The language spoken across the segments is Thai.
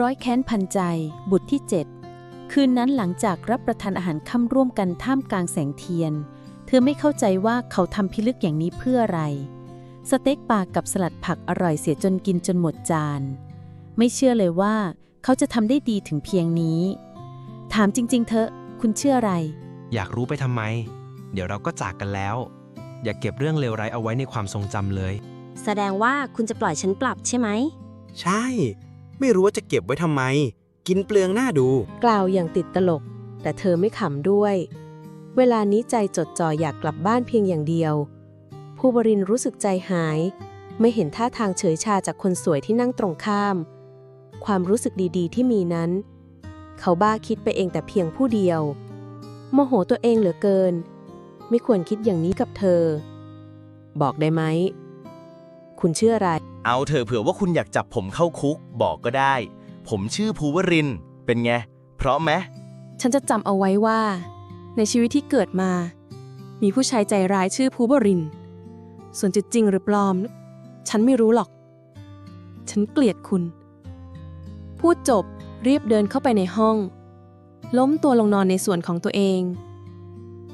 ร้อยแค้นพันใจ บุตรที่เจ็ดคืนนั้นหลังจากรับประทานอาหารค่ำร่วมกันท่ามกลางแสงเทียน เธอไม่เข้าใจว่าเขาทำพิลึกอย่างนี้เพื่ออะไร สเต็กปลากับสลัดผักอร่อยเสียจนกินจนหมดจาน ไม่เชื่อเลยว่าเขาจะทำได้ดีถึงเพียงนี้ ถามจริง ๆเถอะคุณเชื่ออะไร อยากรู้ไปทำไม เดี๋ยวเราก็จากกันแล้ว อย่าเก็บเรื่องเลวร้ายเอาไว้ในความทรงจำเลย แสดงว่าคุณจะปล่อยฉันกลับใช่ไหม ใช่ ไม่รู้ว่าจะเก็บไว้ทำไม กินเปลืองหน้าดู กล่าวอย่างติดตลก แต่เธอไม่ขำด้วย เวลานี้ใจจดจ่ออยากกลับบ้านเพียงอย่างเดียวผู้บรินรู้สึกใจหาย ไม่เห็นท่าทางเฉยชาจากคนสวยที่นั่งตรงข้าม ความรู้สึกดีๆ ที่มีนั้น เขาบ้าคิดไปเองแต่เพียงผู้เดียว โมโหตัวเองเหลือเกิน ไม่ควรคิดอย่างนี้กับเธอ บอกได้ไหม คุณเชื่ออะไร เอาเถอะเผื่อว่าคุณอยากจับผมเข้าคุก บอกก็ได้ ผมชื่อภูวรินทร์เป็นไง เพราะไหม ฉันจะจำเอาไว้ว่า ในชีวิตที่เกิดมา มีผู้ชายใจร้ายชื่อภูบรินทร์ส่วนจะจริงหรือปลอม ฉันไม่รู้หรอก ฉันเกลียดคุณ พูดจบรีบเดินเข้าไปในห้อง ล้มตัวลงนอนในส่วนของตัวเอง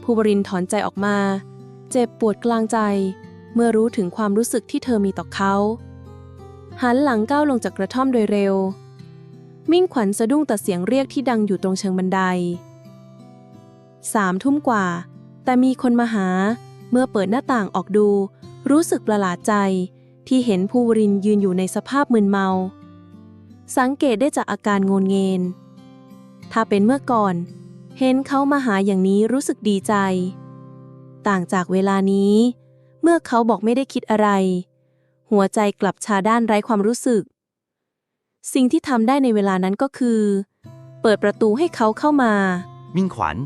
ภูบรินทร์ถอนใจออกมา เจ็บปวดกลางใจ เมื่อรู้ถึงความรู้สึกที่เธอมีต่อเขา หันหลังก้าวลงจากกระท่อมโดยเร็ว มิ่งขวัญสะดุ้งต่อเสียงเรียกที่ดังอยู่ตรงเชิงบันไดสามทุ่มกว่า แต่มีคนมาหา เมื่อเปิดหน้าต่างออกดู รู้สึกประหลาดใจ ที่เห็นภูวรินยืนอยู่ในสภาพมึนเมา สังเกตได้จากอาการโงนเงน ถ้าเป็นเมื่อก่อน เห็นเขามาหาอย่างนี้รู้สึกดีใจ ต่างจากเวลานี้ เมื่อเขาบอกไม่ได้คิดอะไร หัวใจกลับชาด้านไร้ความรู้สึก สิ่งที่ทำได้ในเวลานั้นก็คือ เปิดประตูให้เขาเข้ามา มิ่งขวัญ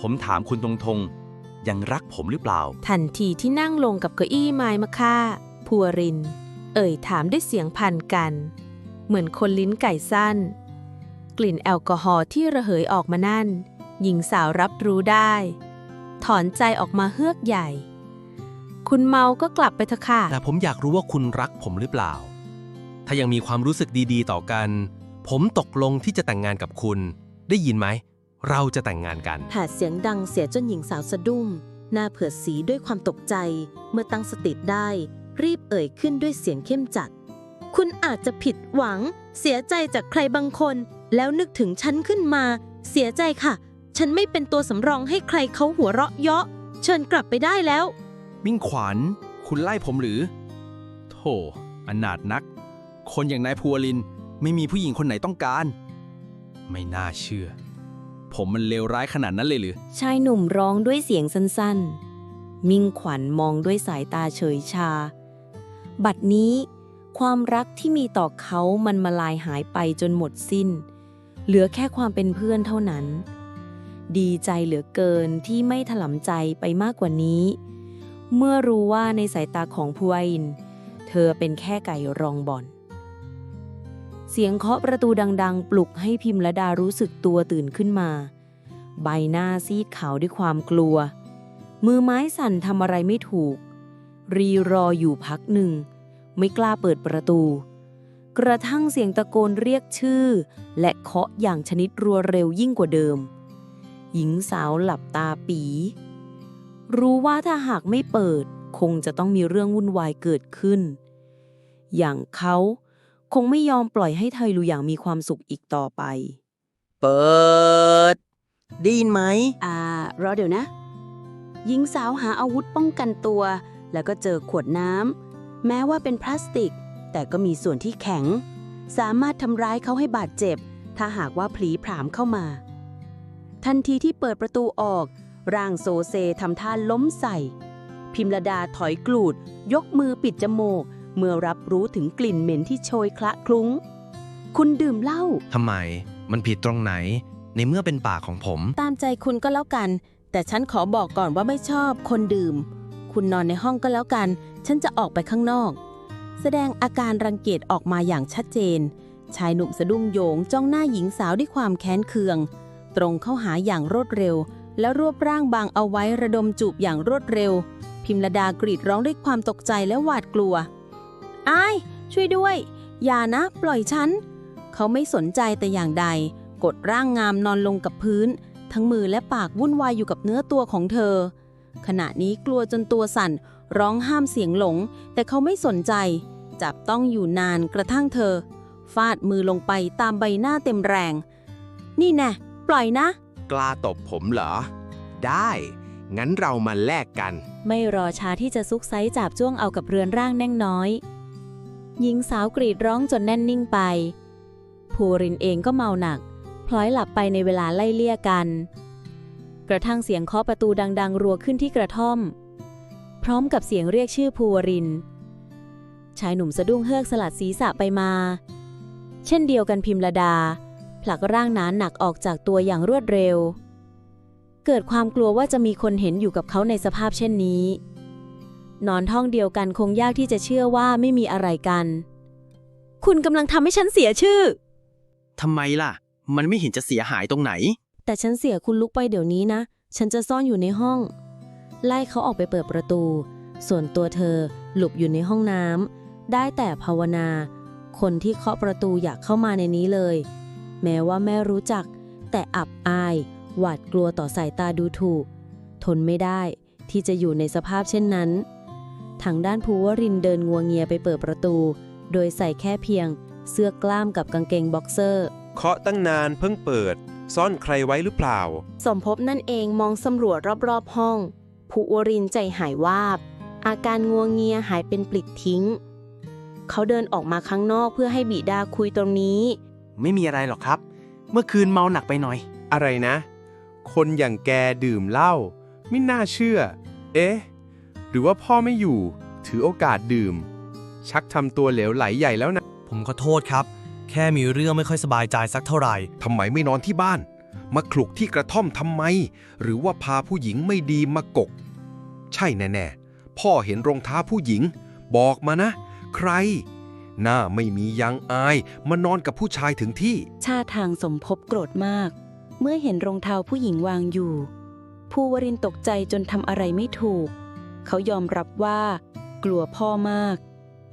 ผมถามคุณตรงๆ ยังรักผมหรือเปล่า ทันทีที่นั่งลงกับเก้าอี้ไม้มะค่าพัวริน เอ่ยถามด้วยเสียงพันกัน เหมือนคนลิ้นไก่สั้น กลิ่นแอลกอฮอล์ที่ระเหยออกมานั่น หญิงสาวรับรู้ได้ ถอนใจออกมาเฮือกใหญ่ คุณเมาก็กลับไปเถอะค่ะ แต่ผมอยากรู้ว่าคุณรักผมหรือเปล่า ถ้ายังมีความรู้สึกดีๆ ต่อกัน ผมตกลงที่จะแต่งงานกับคุณ ได้ยินไหม เราจะแต่งงานกัน แผดเสียงดังเสียจนหญิงสาวสะดุ้ง หน้าเผือดสีด้วยความตกใจ เมื่อตั้งสติได้ รีบเอ่ยขึ้นด้วยเสียงเข้มจัด คุณอาจจะผิดหวัง เสียใจจากใครบางคน แล้วนึกถึงฉันขึ้นมา เสียใจค่ะ ฉันไม่เป็นตัวสำรองให้ใครเขาหัวเราะเยาะ เชิญกลับไปได้แล้ว มิ่งขวัญ คุณไล่ผมหรือ โธ่อนาถนัก คนอย่างนายภูวลินไม่มีผู้หญิงคนไหนต้องการ ไม่น่าเชื่อ ผมมันเลวร้ายขนาดนั้นเลยหรือ ชายหนุ่มร้องด้วยเสียงสั้นๆ มิ่งขวัญมองด้วยสายตาเฉยชา บัดนี้ ความรักที่มีต่อเขามันมาลายหายไปจนหมดสิ้น เหลือแค่ความเป็นเพื่อนเท่านั้น ดีใจเหลือเกินที่ไม่ถลำใจไปมากกว่านี้ เมื่อรู้ว่าในสายตาของพวอิน เธอเป็นแค่ไก่รองบ่อน เสียงเคาะประตูดัง ๆ ปลุกให้พิมรดารู้สึกตัวตื่นขึ้นมา ใบหน้าซีดขาวด้วยความกลัว มือไม้สั่นทำอะไรไม่ถูก รีรออยู่พักหนึ่ง ไม่กล้าเปิดประตู กระทั่งเสียงตะโกนเรียกชื่อ และเคาะอย่างชนิดรัวเร็วยิ่งกว่าเดิม หญิงสาวหลับตาปี รู้ว่าถ้าหากไม่เปิด คงจะต้องมีเรื่องวุ่นวายเกิดขึ้น อย่างเขาคงไม่ยอมปล่อยให้ไทยลูอย่างมีความสุขอีกต่อไป เปิด ได้ยินไหม อ่ารอเดี๋ยวนะ หญิงสาวหาอาวุธป้องกันตัว แล้วก็เจอขวดน้ำ แม้ว่าเป็นพลาสติก แต่ก็มีส่วนที่แข็ง สามารถทำร้ายเขาให้บาดเจ็บ ถ้าหากว่าผลีผลามเข้ามา ทันทีที่เปิดประตูออก ร่างโซเซทำท่าล้มใส่ พิมรดาถอยกลูด ยกมือปิดจมูก เมื่อรับรู้ถึงกลิ่นเหม็นที่โชยคละคลุ้ง คุณดื่มเหล้า ทำไม มันผิดตรงไหน ในเมื่อเป็นปากของผม ตามใจคุณก็แล้วกัน แต่ฉันขอบอกก่อนว่าไม่ชอบคนดื่ม คุณนอนในห้องก็แล้วกัน ฉันจะออกไปข้างนอก แสดงอาการรังเกียจออกมาอย่างชัดเจน ชายหนุ่มสะดุ้งโยงจ้องหน้าหญิงสาวด้วยความแค้นเคือง ตรงเข้าหาอย่างรวดเร็ว แล้วรวบร่างบางเอาไว้ระดมจูบอย่างรวดเร็ว พิมรดากรีดร้องด้วยความตกใจและหวาดกลัวอาย ช่วยด้วย อย่านะ ปล่อยฉัน เขาไม่สนใจแต่อย่างใด กดร่างงามนอนลงกับพื้น ทั้งมือและปากวุ่นวายอยู่กับเนื้อตัวของเธอ ขณะนี้กลัวจนตัวสั่น ร้องห้ามเสียงหลง แต่เขาไม่สนใจ จับต้องอยู่นานกระทั่งเธอ ฟาดมือลงไปตามใบหน้าเต็มแรง นี่แน่ปล่อยนะ กล้าตบผมเหรอ ได้ งั้นเรามาแลกกัน ไม่รอช้าที่จะซุกไซจับจ้วงเอากับเรือนร่างแน่งน้อย หญิงสาวกรีดร้องจนแน่นนิ่งไป ภูรินเองก็เมาหนัก พลอยหลับไปในเวลาไล่เลี่ยกัน กระทั่งเสียงเคาะประตูดัง ๆ รัวขึ้นที่กระท่อม พร้อมกับเสียงเรียกชื่อภูวริน ชายหนุ่มสะดุ้งเฮือกสลัดศีรษะไปมา เช่นเดียวกันพิมรดา ผลักร่างหนานหนักออกจากตัวอย่างรวดเร็ว เกิดความกลัวว่าจะมีคนเห็นอยู่กับเขาในสภาพเช่นนี้ นอนท้องเดียวกันคงยากที่จะเชื่อว่าไม่มีอะไรกัน คุณกำลังทำให้ฉันเสียชื่อ ทำไมล่ะ มันไม่เห็นจะเสียหายตรงไหน แต่ฉันเสียคุณลุกไปเดี๋ยวนี้นะ ฉันจะซ่อนอยู่ในห้อง ไล่เขาออกไปเปิดประตู ส่วนตัวเธอหลบอยู่ในห้องน้ำได้แต่ภาวนา คนที่เคาะประตูอยากเข้ามาในนี้เลย แม้ว่าแม่รู้จัก แต่อับอาย หวาดกลัวต่อสายตาดูถูก ทนไม่ได้ที่จะอยู่ในสภาพเช่นนั้น ทางด้านภูวรินทร์เดินงัวเงียไปเปิดประตู โดยใส่แค่เพียง เสื้อกล้ามกับกางเกงบ็อกเซอร์ เคาะตั้งนานเพิ่งเปิด ซ่อนใครไว้หรือเปล่า สมภพนั่นเองมองสำรวจรอบๆห้อง ภูวรินทร์ใจหายวาบ อาการงัวงเงียหายเป็นปลิดทิ้ง เขาเดินออกมาข้างนอกเพื่อให้บิดาคุยตรงนี้ ไม่มีอะไรหรอกครับ เมื่อคืนเมาหนักไปหน่อย อะไรนะ คนอย่างแกดื่มเหล้าไม่น่าเชื่อ เอ๊ะ หรือว่าพ่อไม่อยู่ ถือโอกาสดื่ม ชักทำตัวเหลวไหลใหญ่แล้วนะ ผมขอโทษครับ แค่มีเรื่องไม่ค่อยสบายใจสักเท่าไหร่ ทำไมไม่นอนที่บ้าน มาคลุกที่กระท่อมทำไม หรือว่าพาผู้หญิงไม่ดีมากก ใช่แน่ๆ พ่อเห็นรองเท้าผู้หญิง บอกมานะ ใคร หน้าไม่มียังอาย มานอนกับผู้ชายถึงที่ ชาทางสมภพโกรธมาก เมื่อเห็นรองเท้าผู้หญิงวางอยู่ ภูวรินทร์ตกใจจนทำอะไรไม่ถูก เขายอมรับว่า กลัวพ่อมาก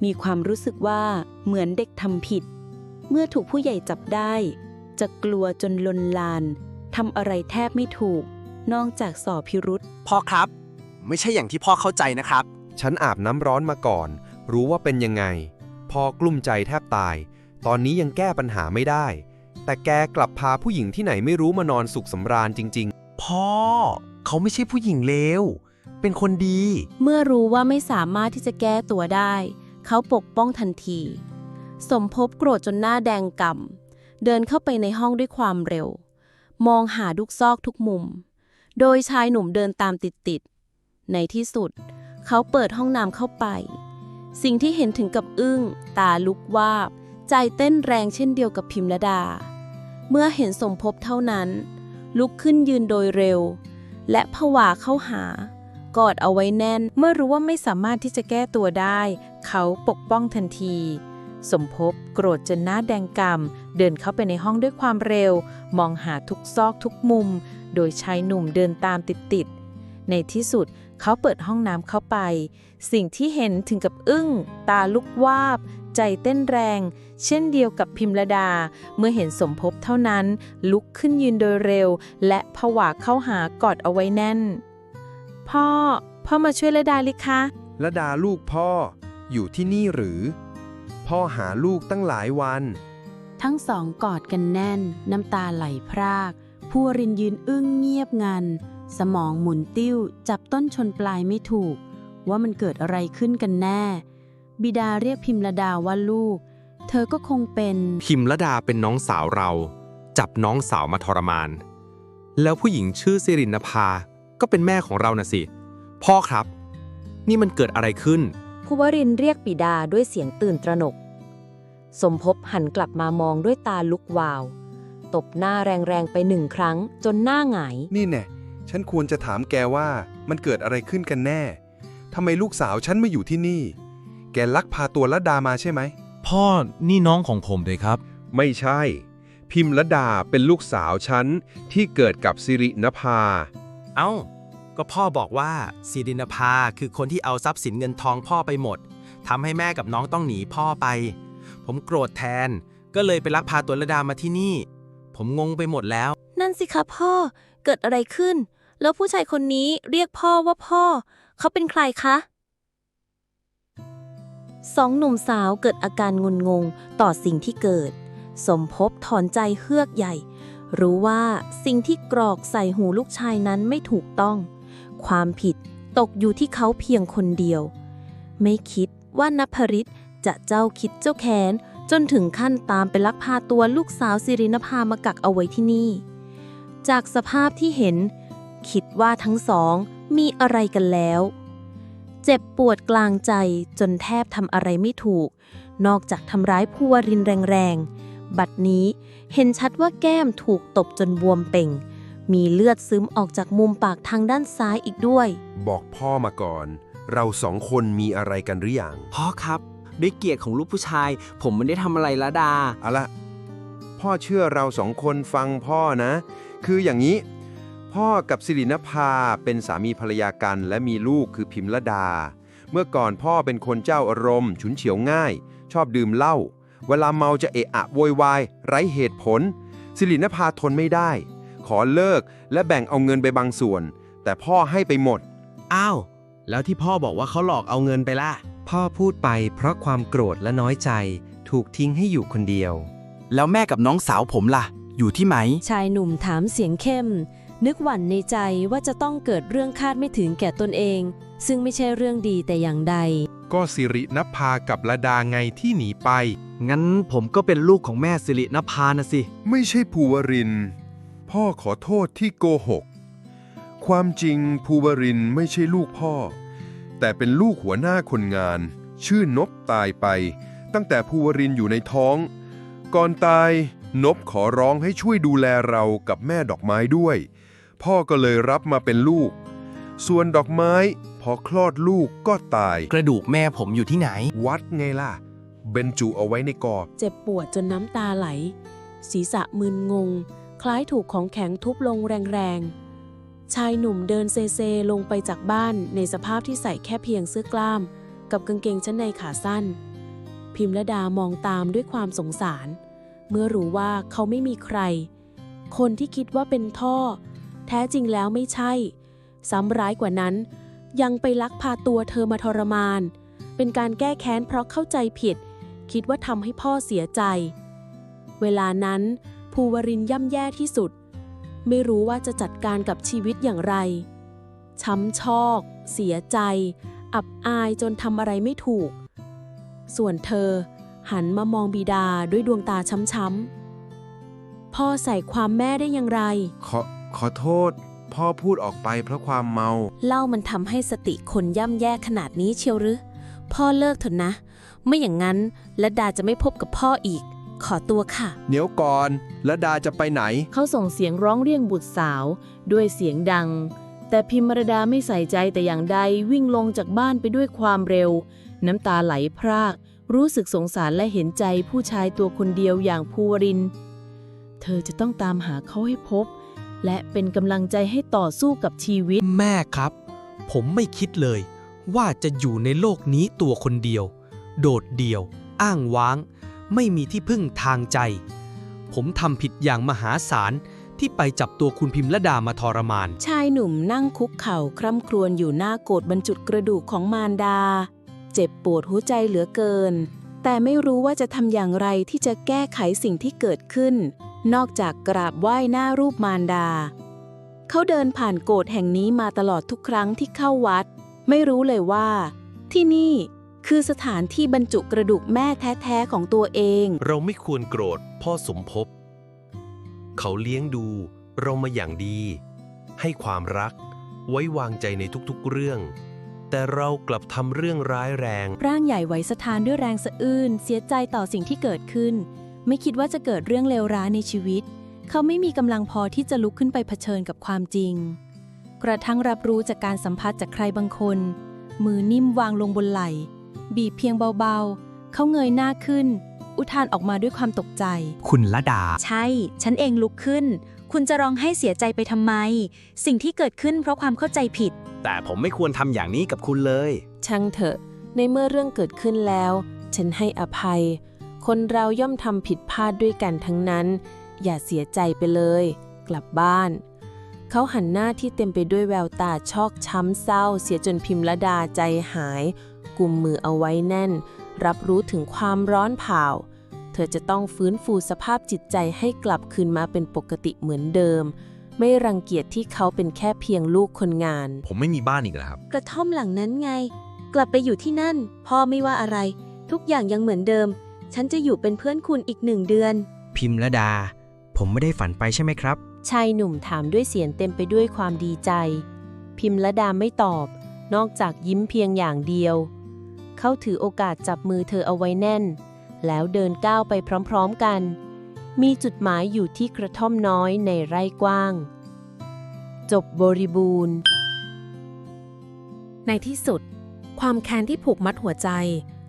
มีความรู้สึกว่าเหมือนเด็กทำผิด เมื่อถูกผู้ใหญ่จับได้ จะกลัวจนลนลานทำอะไรแทบไม่ถูก นอกจากสอบพิรุษ พ่อครับ ไม่ใช่อย่างที่พ่อเข้าใจนะครับ ฉันอาบน้ำร้อนมาก่อน รู้ว่าเป็นยังไง พอกลุ้มใจแทบตาย ตอนนี้ยังแก้ปัญหาไม่ได้ แต่แกกลับพาผู้หญิงที่ไหนไม่รู้มานอนสุขสำราญจริง ๆ พ่อ เขาไม่ใช่ผู้หญิงเลว เป็นคนดี เมื่อรู้ว่าไม่สามารถที่จะแก้ตัวได้ เขาปกป้องทันที สมภพโกรธจนหน้าแดงก่ำเดินเข้าไปในห้องด้วยความเร็ว มองหาทุกซอกทุกมุม โดยชายหนุ่มเดินตามติดๆในที่สุด เขาเปิดห้องน้ำเข้าไป สิ่งที่เห็นถึงกับอึ้ง ตาลุกวาบ ใจเต้นแรงเช่นเดียวกับพิมรดา เมื่อเห็นสมภพเท่านั้น ลุกขึ้นยืนโดยเร็ว และผวาเข้าหากอดเอาไว้แน่น เมื่อรู้ว่าไม่สามารถที่จะแก้ตัวได้ เขาปกป้องทันที สมภพโกรธจนหน้าแดงก่ำเดินเข้าไปในห้องด้วยความเร็ว มองหาทุกซอกทุกมุม โดยชายหนุ่มเดินตามติดๆในที่สุด เขาเปิดห้องน้ำเข้าไป สิ่งที่เห็นถึงกับอึ้ง ตาลุกวาบ ใจเต้นแรง เช่นเดียวกับพิมรดา เมื่อเห็นสมภพเท่านั้น ลุกขึ้นยืนโดยเร็ว และผวาเข้าหากอดเอาไว้แน่น พ่อ พ่อมาช่วยละดาลิคะๆและดาลูกพ่อ อยู่ที่นี่หรือ พ่อหาลูกตั้งหลายวัน ทั้งสองกอดกันแน่น น้ำตาไหลพรากภูวรินทร์ยืนอึ้งเงียบงัน สมองหมุนติ้ว จับต้นชนปลายไม่ถูก ว่ามันเกิดอะไรขึ้นกันแน่ บิดาเรียกพิมรดาว่าลูก เธอก็คงเป็น พิมรดาเป็นน้องสาวเรา จับน้องสาวมาทรมาน แล้วผู้หญิงชื่อสิรินภา ก็เป็นแม่ของเราน่ะสิ พ่อครับ นี่มันเกิดอะไรขึ้น ภูวรินทร์เรียกปิดาด้วยเสียงตื่นตระหนก สมภพหันกลับมามองด้วยตาลุกวาว ตบหน้าแรงๆไปหนึ่งครั้งจนหน้าหงาย นี่แน่ ฉันควรจะถามแกว่ามันเกิดอะไรขึ้นกันแน่ ทำไมลูกสาวฉันมาอยู่ที่นี่ แกลักพาตัวละดามาใช่ไหม พ่อนี่น้องของผมเลยครับ ไม่ใช่ พิมละดาเป็นลูกสาวฉันที่เกิดกับสิรินภา เอ้า ก็พ่อบอกว่าสิรินภาคือคนที่เอาทรัพย์สินเงินทองพ่อไปหมดทำให้แม่กับน้องต้องหนีพ่อไป ผมโกรธแทน ก็เลยไปลักพาตัวระดามาที่นี่ ผมงงไปหมดแล้ว นั่นสิคะพ่อ เกิดอะไรขึ้น แล้วผู้ชายคนนี้เรียกพ่อว่าพ่อ เขาเป็นใครคะสองหนุ่มสาวเกิดอาการงุนงงต่อสิ่งที่เกิด สมภพถอนใจเฮือกใหญ่ รู้ว่าสิ่งที่กรอกใส่หูลูกชายนั้นไม่ถูกต้อง ความผิดตกอยู่ที่เขาเพียงคนเดียว ไม่คิดว่านภริตจะเจ้าคิดเจ้าแค้นจนถึงขั้นตามไปลักพาตัวลูกสาวสิรินภามากักเอาไว้ที่นี่ จากสภาพที่เห็น คิดว่าทั้งสองมีอะไรกันแล้ว เจ็บปวดกลางใจจนแทบทำอะไรไม่ถูก นอกจากทำร้ายผู้วรินแรงๆ บัดนี้เห็นชัดว่าแก้มถูกตบจนบวมเป่ง มีเลือดซึมออกจากมุมปากทางด้านซ้ายอีกด้วย บอกพ่อมาก่อน เราสองคนมีอะไรกันหรือยังพ่อครับ ด้วยเกียรติของลูกผู้ชาย ผมไม่ได้ทำอะไรละดา เอาละพ่อเชื่อเราสองคนฟังพ่อนะ คืออย่างนี้ พ่อกับสิรินภาเป็นสามีภรรยากัน และมีลูกคือพิมรดา เมื่อก่อนพ่อเป็นคนเจ้าอารมณ์ ฉุนเฉียวง่าย ชอบดื่มเหล้าเวลาเมาจะเอะอะโวยวาย ไร้เหตุผล สิรินภาทนไม่ได้ ขอเลิกและแบ่งเอาเงินไปบางส่วน แต่พ่อให้ไปหมด อ้าว แล้วที่พ่อบอกว่าเขาหลอกเอาเงินไปล่ะ พ่อพูดไปเพราะความโกรธและน้อยใจ ถูกทิ้งให้อยู่คนเดียว แล้วแม่กับน้องสาวผมล่ะ อยู่ที่ไหม ชายหนุ่มถามเสียงเข้ม นึกหวั่นในใจว่าจะต้องเกิดเรื่องคาดไม่ถึงแก่ตนเอง ซึ่งไม่ใช่เรื่องดีแต่อย่างใด ก็สิรินภากับระดาไงที่หนีไป งั้นผมก็เป็นลูกของแม่สิรินภานะสิ ไม่ใช่ภูวรินทร์พ่อขอโทษที่โกหก ความจริงภูวรินทร์ไม่ใช่ลูกพ่อ แต่เป็นลูกหัวหน้าคนงาน ชื่อนบตายไป ตั้งแต่ภูวรินทร์อยู่ในท้อง ก่อนตาย นบขอร้องให้ช่วยดูแลเรากับแม่ดอกไม้ด้วย พ่อก็เลยรับมาเป็นลูก ส่วนดอกไม้พอคลอดลูกก็ตาย กระดูกแม่ผมอยู่ที่ไหน วัดไงล่ะ เบนจุเอาไว้ในกอบเจ็บปวดจนน้ำตาไหล ศีรษะมึนงง คล้ายถูกของแข็งทุบลงแรงๆ ชายหนุ่มเดินเซเซลงไปจากบ้านในสภาพที่ใส่แค่เพียงเสื้อกล้าม กับกางเกงชั้นในขาสั้น พิมรดามองตามด้วยความสงสาร เมื่อรู้ว่าเขาไม่มีใคร คนที่คิดว่าเป็นท่อ แท้จริงแล้วไม่ใช่ ซ้ำร้ายกว่านั้น ยังไปลักพาตัวเธอมาทรมาน เป็นการแก้แค้นเพราะเข้าใจผิด คิดว่าทำให้พ่อเสียใจ เวลานั้น ภูวรินย่ำแย่ที่สุด ไม่รู้ว่าจะจัดการกับชีวิตอย่างไร ช้ำชอก เสียใจ อับอายจนทำอะไรไม่ถูก ส่วนเธอ หันมามองบิดาด้วยดวงตาช้ำๆ พ่อใส่ความแม่ได้อย่างไร ขอขอโทษ พ่อพูดออกไปเพราะความเมา เล่ามันทำให้สติคนย่ำแย่ขนาดนี้เชียวหรือ พ่อเลิกเถอะนะ ไม่อย่างนั้นและดาจะไม่พบกับพ่ออีก ขอตัวค่ะ เดี๋ยวก่อนระดาจะไปไหน เขาส่งเสียงร้องเรียกบุตรสาว ด้วยเสียงดัง แต่พิมรดาไม่ใส่ใจแต่อย่างใดวิ่งลงจากบ้านไปด้วยความเร็ว น้ำตาไหลพราก รู้สึกสงสารและเห็นใจผู้ชายตัวคนเดียวอย่างภูวรินทร์เธอจะต้องตามหาเขาให้พบ และเป็นกำลังใจให้ต่อสู้กับชีวิต แม่ครับ ผมไม่คิดเลย ว่าจะอยู่ในโลกนี้ตัวคนเดียว โดดเดี่ยว อ้างว้าง ไม่มีที่พึ่งทางใจ ผมทำผิดอย่างมหาศาลที่ไปจับตัวคุณพิมละดามาทรมาน ชายหนุ่มนั่งคุกเข่าคร่ำครวญอยู่หน้าโกดบรรจุดกระดูกของมารดา เจ็บปวดหัวใจเหลือเกิน แต่ไม่รู้ว่าจะทำอย่างไรที่จะแก้ไขสิ่งที่เกิดขึ้น นอกจากกราบไหว้หน้ารูปมารดา เขาเดินผ่านโกดแห่งนี้มาตลอดทุกครั้งที่เข้าวัด ไม่รู้เลยว่า ที่นี่คือสถานที่บรรจุกระดูกแม่แท้ๆของตัวเอง เราไม่ควรโกรธพ่อสมภพ เขาเลี้ยงดูเรามาอย่างดี ให้ความรัก ไว้วางใจในทุกๆเรื่อง แต่เรากลับทำเรื่องร้ายแรง ร่างใหญ่ไหวสะท้านด้วยแรงสะอื้นเสียใจต่อสิ่งที่เกิดขึ้น ไม่คิดว่าจะเกิดเรื่องเลวร้ายในชีวิต เขาไม่มีกำลังพอที่จะลุกขึ้นไปเผชิญกับความจริง กระทั่งรับรู้จากการสัมผัสจากใครบางคน มือนิ่มวางลงบนไหล่ บีบเพียงเบาๆ เขาเงยหน้าขึ้น อุทานออกมาด้วยความตกใจ คุณละดา ใช่ ฉันเองลุกขึ้น คุณจะร้องให้เสียใจไปทำไม สิ่งที่เกิดขึ้นเพราะความเข้าใจผิด แต่ผมไม่ควรทำอย่างนี้กับคุณเลย ช่างเถอะ ในเมื่อเรื่องเกิดขึ้นแล้ว ฉันให้อภัย คนเราย่อมทำผิดพลาดด้วยกันทั้งนั้น อย่าเสียใจไปเลย กลับบ้าน เขาหันหน้าที่เต็มไปด้วยแววตาชอกช้ำเศร้า เสียจนพิมรดาใจหาย กุมมือเอาไว้แน่น รับรู้ถึงความร้อนเผาเธอจะต้องฟื้นฟูสภาพจิตใจให้กลับคืนมาเป็นปกติเหมือนเดิม ไม่รังเกียจที่เขาเป็นแค่เพียงลูกคนงาน ผมไม่มีบ้านอีกแล้วครับ กระท่อมหลังนั้นไง กลับไปอยู่ที่นั่น พ่อไม่ว่าอะไร ทุกอย่างยังเหมือนเดิม ฉันจะอยู่เป็นเพื่อนคุณอีกหนึ่งเดือน พิมรดา ผมไม่ได้ฝันไปใช่ไหมครับ ชายหนุ่มถามด้วยเสียงเต็มไปด้วยความดีใจ พิมรดาไม่ตอบ นอกจากยิ้มเพียงอย่างเดียว เขาถือโอกาสจับมือเธอเอาไว้แน่น แล้วเดินก้าวไปพร้อม ๆกัน มีจุดหมายอยู่ที่กระท่อมน้อยในไร่กว้าง จบบริบูรณ์ ในที่สุด ความแค้นที่ผูกมัดหัวใจ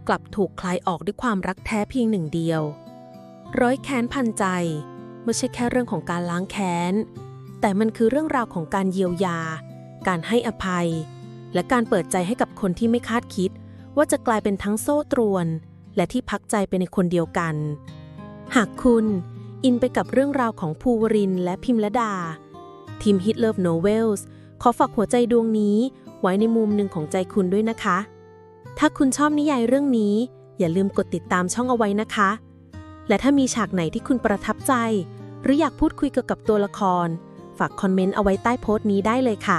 กลับถูกคลายออกด้วยความรักแท้เพียงหนึ่งเดียว ร้อยแค้นพันใจ ไม่ใช่แค่เรื่องของการล้างแค้น แต่มันคือเรื่องราวของการเยียวยา การให้อภัย และการเปิดใจให้กับคนที่ไม่คาดคิด ว่าจะกลายเป็นทั้งโซ่ตรวน และที่พักใจไปในคนเดียวกันหากคุณ อินไปกับเรื่องราวของภูวรินและพิมรดา ทีม Hit Love Novels ขอฝากหัวใจดวงนี้ไว้ในมุมหนึ่งของใจคุณด้วยนะคะ ถ้าคุณชอบนิยายเรื่องนี้ อย่าลืมกดติดตามช่องเอาไว้นะคะ และถ้ามีฉากไหนที่คุณประทับใจ หรืออยากพูดคุยเกี่ยวกับตัวละคร ฝากคอมเมนต์เอาไว้ใต้โพสต์นี้ได้เลยค่ะ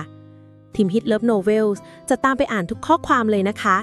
ทีม Hit Love Novels จะตามไปอ่านทุกข้อความเลยนะคะ